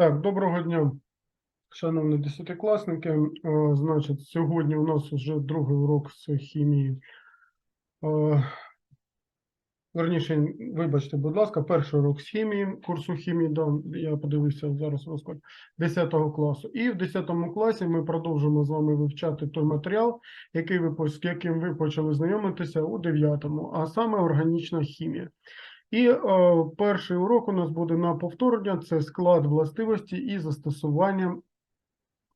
Так, доброго дня, шановні десятикласники. Е, Значить, сьогодні у нас вже другий урок з хімії. Е, Верніше, вибачте, будь ласка, перший урок з хімії, курсу хімії, да, я подивився зараз розклад 10 класу. І в 10 класі ми продовжимо з вами вивчати той матеріал, який ви, з яким ви почали знайомитися у 9, а саме органічна хімія. І е, перший урок у нас буде на повторення: це склад властивості і застосування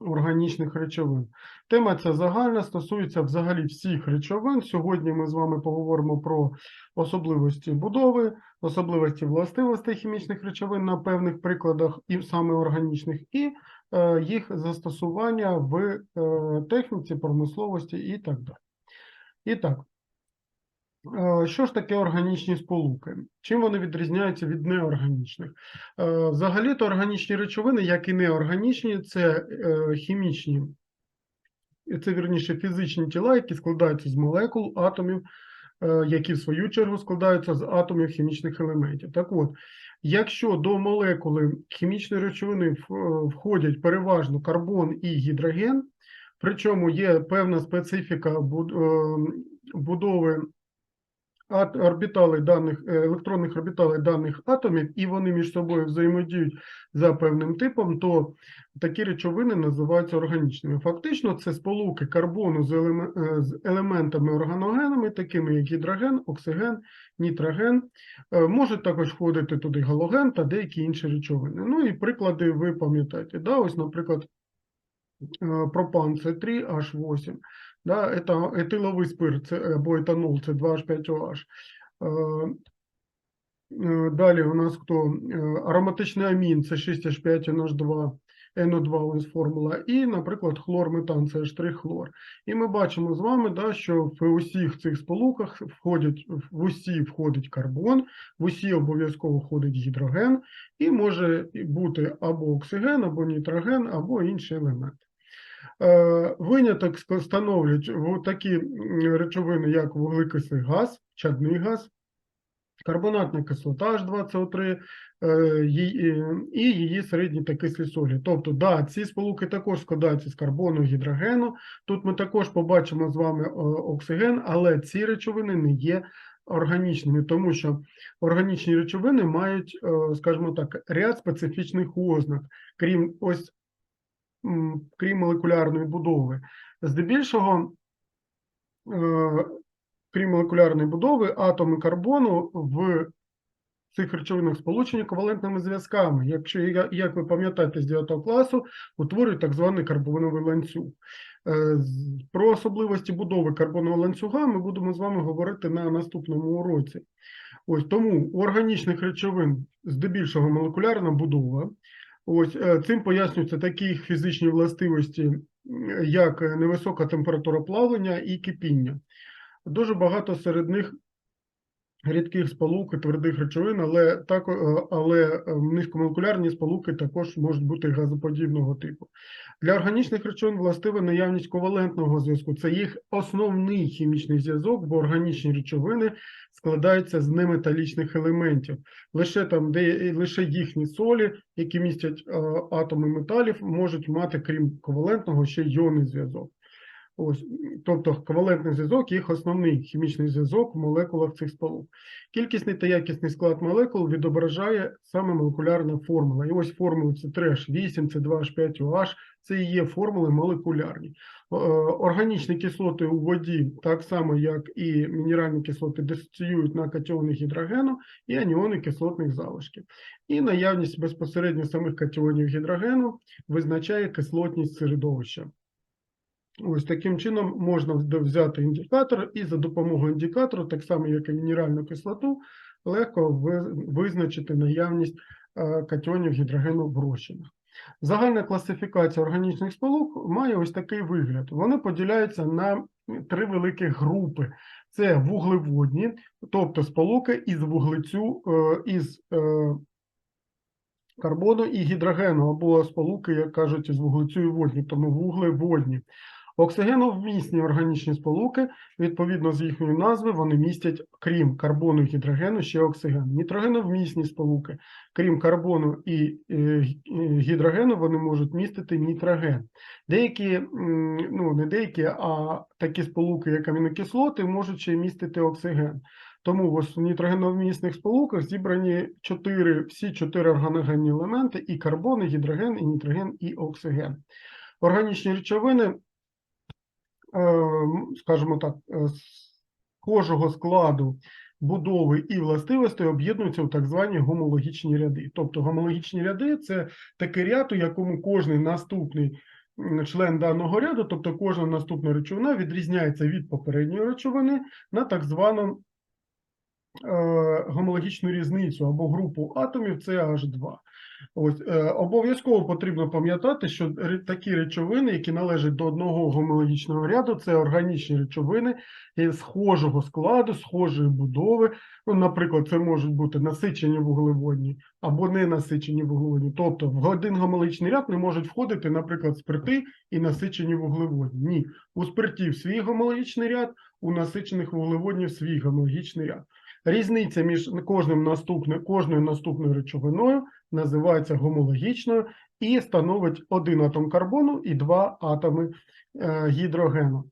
органічних речовин. Тема ця загальна, стосується взагалі всіх речовин. Сьогодні ми з вами поговоримо про особливості будови, особливості властивостей хімічних речовин на певних прикладах, і саме органічних, і е, їх застосування в е, техніці, промисловості і так далі. І так. Е, Що ж таке органічні сполуки? Чим вони відрізняються від неорганічних? Е, Взагалі-то органічні речовини, як і неорганічні, це е, хімічні, це вірніше фізичні тіла, які складаються з молекул, атомів, які в свою чергу складаються з атомів хімічних елементів. Так от, якщо до молекули хімічної речовини входять переважно карбон і гідроген, причому є певна специфіка будови орбіталей даних е, електронних орбіталей даних атомів, і вони між собою взаємодіють за певним типом, то такі речовини називаються органічними. Фактично, це сполуки карбону з, е, елементами органогенами, такими як гідроген, оксиген, нітроген. Е, Можуть також входити туди галоген та деякі інші речовини. Ну і приклади ви пам'ятаєте. Да? Ось, наприклад, пропан це 3H8. Да, это етиловий спирт це, або етанол, це 2H5OH. Е, е, Далі у нас хто? Е, Ароматичний амін це 6H5NH2, NO2 ось формула. І, наприклад, хлорметан це H3-хлор. І ми бачимо з вами, да, що в усіх цих сполуках входять, в усі входить карбон, в усі обов'язково входить гідроген, і може бути або оксиген, або нітроген, або інший елемент. Е, Виняток становлять такі речовини, як вуглекислий газ, чадний газ, карбонатна кислота H2CO3 е, і її середні та кислі солі. Тобто, да, ці сполуки також складаються з карбону, гідрогену. Тут ми також побачимо з вами оксиген, але ці речовини не є органічними, тому що органічні речовини мають, скажімо так, ряд специфічних ознак, крім ось крім молекулярної будови. Здебільшого, е, крім молекулярної будови, атоми карбону в цих речовинах сполучені ковалентними зв'язками. Якщо, як ви пам'ятаєте з 9 класу, утворюють так званий карбоновий ланцюг. Е, Про особливості будови карбонового ланцюга ми будемо з вами говорити на наступному уроці. Ось тому у органічних речовин здебільшого молекулярна будова. Ось е, цим пояснюються такі фізичні властивості, як е, невисока температура плавлення і кипіння. Дуже багато серед них рідких сполук і твердих речовин, але, так, е, але е, низькомолекулярні сполуки також можуть бути газоподібного типу. Для органічних речовин властива наявність ковалентного зв'язку. Це їх основний хімічний зв'язок, бо органічні речовини складаються з неметалічних елементів. Лише там, де лише їхні солі, які містять е, атоми металів, можуть мати, крім ковалентного, ще йонний зв'язок. Ось, тобто ковалентний зв'язок їх основний хімічний зв'язок в молекулах цих сполук. Кількісний та якісний склад молекул відображає саме молекулярна формула. І ось формули це 3H8, це 2H5OH, це і є формули молекулярні. Е, Органічні кислоти у воді, так само як і мінеральні кислоти, дисоціюють на катіони гідрогену і аніони кислотних залишків. І наявність безпосередньо самих катіонів гідрогену визначає кислотність середовища. Ось таким чином можна взяти індикатор і за допомогою індикатора, так само як і мінеральну кислоту, легко визначити наявність е, катіонів гідрогену в розчинах. Загальна класифікація органічних сполук має ось такий вигляд. Вони поділяються на три великі групи. Це вуглеводні, тобто сполуки із вуглецю, е, із е, карбону і гідрогену, або сполуки, як кажуть, із вуглецю і водню, тому вуглеводні. Оксигеновмісні органічні сполуки, відповідно з їхньої назви, вони містять, крім карбону і гідрогену, ще оксиген. Нітрогеновмісні сполуки, крім карбону і е, е, гідрогену, вони можуть містити нітроген. Деякі, ну не деякі, а такі сполуки, як амінокислоти, можуть ще містити оксиген. Тому в нітрогеновмісних сполуках зібрані чотири, всі чотири органогенні елементи: і карбон, і гідроген, і нітроген, і оксиген. Органічні речовини, скажімо так, е, схожого складу будови і властивостей об'єднуються у так звані гомологічні ряди. Тобто гомологічні ряди це такий ряд, у якому кожний наступний член даного ряду, тобто кожна наступна речовина відрізняється від попередньої речовини на так звану е, гомологічну різницю або групу атомів це H2. Ось е, обов'язково потрібно пам'ятати, що такі речовини, які належать до одного гомологічного ряду, це органічні речовини е, схожого складу, схожої будови. Ну, наприклад, це можуть бути насичені вуглеводні або ненасичені вуглеводні. Тобто в один гомологічний ряд не можуть входити, наприклад, спирти і насичені вуглеводні. Ні, у спиртів свій гомологічний ряд, у насичених вуглеводнів свій гомологічний ряд. Різниця між кожним наступним, кожною наступною речовиною називається гомологічною і становить один атом карбону і два атоми е, гідрогену.